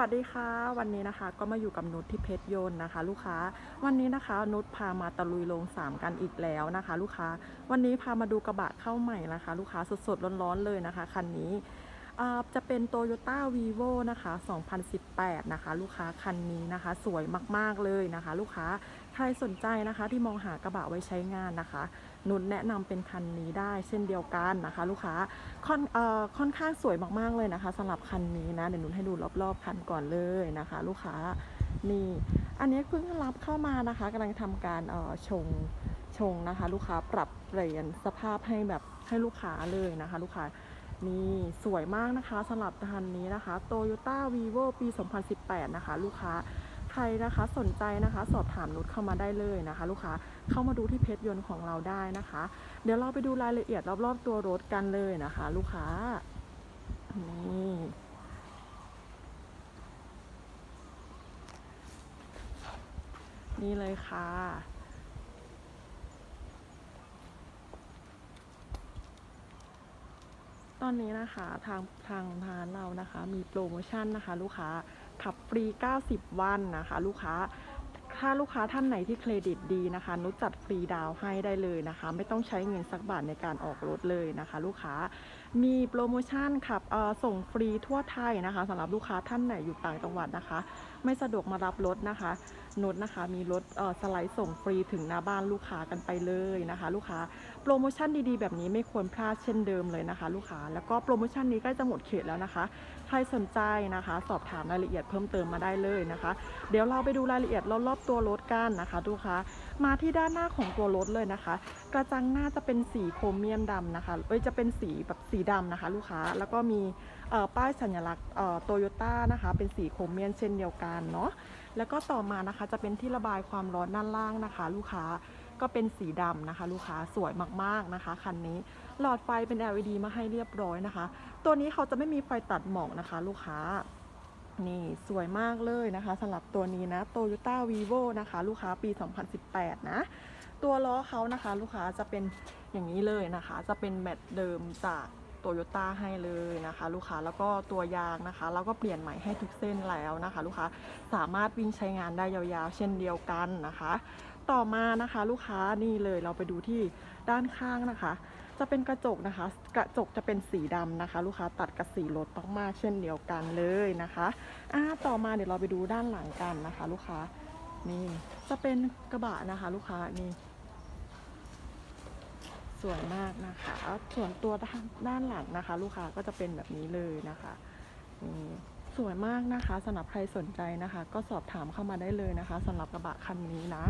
วัสดีค่ะ วันนี้นะคะก็มาอยู่กับนุชที่เพชรยนต์นะคะ ลูกค้าวันนี้นะคะนุชพามาตะลุยโรงสามกันอีกแล้วนะคะ ลูกค้าวันนี้พามาดูกระบะเข้าใหม่นะคะ ลูกค้าสดๆร้อนๆเลยนะคะคันนี้จะเป็น Toyota Vivo นะคะ 2018 นะคะ ลูกค้าคันนี้นะคะ สวยมากๆเลยนะคะ ลูกค้า ใครสนใจนะคะที่มองหากระบะไว้ใช้งานนะคะ นุชแนะนำเป็นคันนี้ได้เช่นเดียวกันนะคะ ลูกค้าค่อนเอ่อค่อนข้างสวยมากๆเลยนะคะสำหรับคันนี้นะเดี๋ยวนุชให้ดูรอบๆคันก่อนเลยนะคะ ลูกค้านี่อันนี้เพิ่งรับเข้ามานะคะกำลังทำการเอ่อชงชงนะคะ ลูกค้าปรับเปลี่ยนสภาพให้แบบให้ลูกค้าเลยนะคะ ลูกค้านี่สวยมากนะคะสำหรับคันนี้นะคะ Toyota Vivo ปี 2018 นะคะ ลูกค้า ใครนะคะสนใจนะคะ สอบถามนุชเข้ามาได้เลยนะคะ ลูกค้าเข้ามาดูที่เพจยนต์ของเราได้นะคะ เดี๋ยวเราไปดูรายละเอียดรอบๆตัวรถกันเลยนะคะ ลูกค้านี่นี่เลยค่ะ ตอนนี้นะคะทางทางร้านเรานะคะ มีโปรโมชั่นนะคะ ลูกค้าขับฟรี 90 วันนะคะ ลูกค้าถ้าลูกค้าท่านไหนที่เครดิตดีนะคะ นุชจัดฟรีดาวให้ได้เลยนะคะ ไม่ต้องใช้เงินสักบาทในการออกรถเลยนะคะ ลูกค้า มีโปรโมชั่นขับส่งฟรีทั่วไทยนะคะสำหรับลูกค้าท่านไหนอยู่ต่างจังหวัดนะคะ ไม่สะดวกมารับรถนะคะนุชนะคะ มีรถสไลด์ส่งฟรีถึงหน้าบ้านลูกค้ากันไปเลยนะคะ ลูกค้าโปรโมชั่นดีๆ แบบนี้ไม่ควรพลาดเช่นเดิมเลยนะคะ ลูกค้าแล้วก็โปรโมชั่นนี้ใกล้จะหมดเขตแล้วนะคะ ใครสนใจนะคะ สอบถามรายละเอียดเพิ่มเติมมาได้เลยนะคะ เดี๋ยวเราไปดูรายละเอียดรอบๆตัวรถกันนะคะลูกค้ามาที่ด้านหน้าของตัวรถเลยนะคะ กระจังหน้าจะเป็นสีโครเมียมดำนะคะเอ้ยจะเป็นสีแบบสีดำนะคะลูกค้าแล้วก็มีป้ายสัญลักษณ์โตโยต้านะคะ เป็นสีโครเมียมเช่นเดียวกันเนาะแล้วก็ต่อมานะคะจะเป็นที่ระบายความร้อนด้านล่างนะคะ ลูกค้าก็เป็นสีดำนะคะ ลูกค้าสวยมากๆนะคะคันนี้หลอดไฟเป็น LED มาให้เรียบร้อยนะคะ ตัวนี้เขาจะไม่มีไฟตัดหมอกนะคะ ลูกค้านี่สวยมากเลยนะคะสำหรับตัวนี้นะ Toyota Vivo นะคะ ลูกค้าปี 2018 นะ ตัวล้อเขานะคะ ลูกค้าจะเป็นอย่างนี้เลยนะคะ จะเป็นแมตต์เดิมจาก โตโยต้าให้เลยนะคะ ลูกค้าแล้วก็ตัวยางนะคะเราก็เปลี่ยนใหม่ให้ทุกเส้นแล้วนะคะ ลูกค้าสามารถวิ่งใช้งานได้ยาวๆ เช่นเดียวกันนะคะ ต่อมานะคะลูกค้านี่เลยเราไปดูที่ด้านข้างนะคะ จะเป็นกระจกนะคะ กระจกจะเป็นสีดำนะคะ ลูกค้าตัดกับสีรถต้องมากเช่นเดียวกันเลยนะคะอ่าต่อมาเดี๋ยวเราไปดูด้านหลังกันนะคะ ลูกค้านี่จะเป็นกระบะนะคะ ลูกค้านี่ สวยมากนะคะ ส่วนตัวด้านด้านหลังนะคะ ลูกค้าก็จะเป็นแบบนี้เลยนะคะนี่สวยมากนะคะสำหรับใครสนใจนะคะ ก็สอบถามเข้ามาได้เลยนะคะสำหรับกระบะคันนี้นะ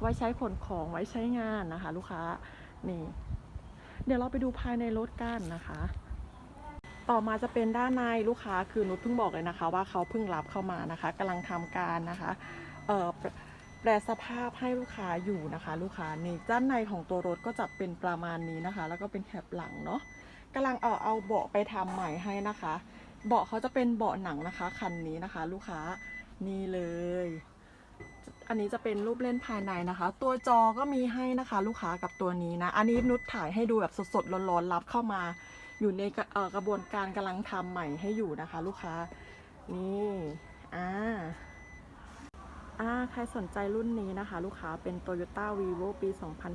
ไว้ใช้ขนของไว้ใช้งานนะคะ ลูกค้านี่ เดี๋ยวเราไปดูภายในรถกันนะคะ ต่อมาจะเป็นด้านในลูกค้าคือนุชเพิ่งบอกเลยนะคะ ว่าเขาเพิ่งรับเข้ามานะคะกำลังทำการนะคะ เอ่อ แปลสภาพให้ลูกค้าอยู่นะคะ ลูกค้านี่ด้านในของตัวรถก็จะเป็นประมาณนี้นะคะ แล้วก็เป็นแคปหลังเนาะกำลังเอาเอาเบาะไปทำใหม่ให้นะคะ เบาะเขาจะเป็นเบาะหนังนะคะคันนี้นะคะ ลูกค้านี่เลย อันนี้จะเป็นรูปเล่นภายในนะคะ ตัวจอก็มีให้นะคะ ลูกค้ากับตัวนี้นะ อันนี้นุชถ่ายให้ดูแบบสดๆร้อนๆรับเข้ามา อยู่ในกระกระบวนการกำลังทำใหม่ให้อยู่นะคะ ลูกค้านี่อ่า ใครสนใจรุ่นนี้นะคะ ลูกค้าเป็น Toyota Vivo ปี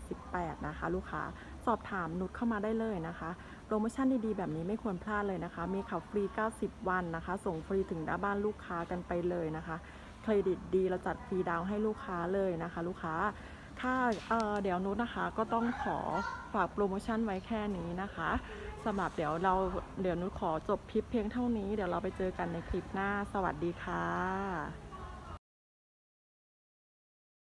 2018 นะคะ ลูกค้าสอบถามนุชเข้ามาได้เลยนะคะ โปรโมชั่นดีๆ แบบนี้ไม่ควรพลาดเลยนะคะ มีขับฟรี 90 วันนะคะ ส่งฟรีถึงหน้าบ้านลูกค้ากันไปเลยนะคะ เครดิตดีเราจัดฟรีดาวน์ให้ลูกค้าเลยนะคะ ลูกค้าค่ะเเดี๋ยวนุชนะคะก็ต้องขอฝากโปรโมชั่นไว้แค่นี้นะคะสำหรับเดี๋ยวเราเดี๋ยวนุชขอจบคลิปเพียงเท่านี้ เดี๋ยวเราไปเจอกันในคลิปหน้า สวัสดีค่ะ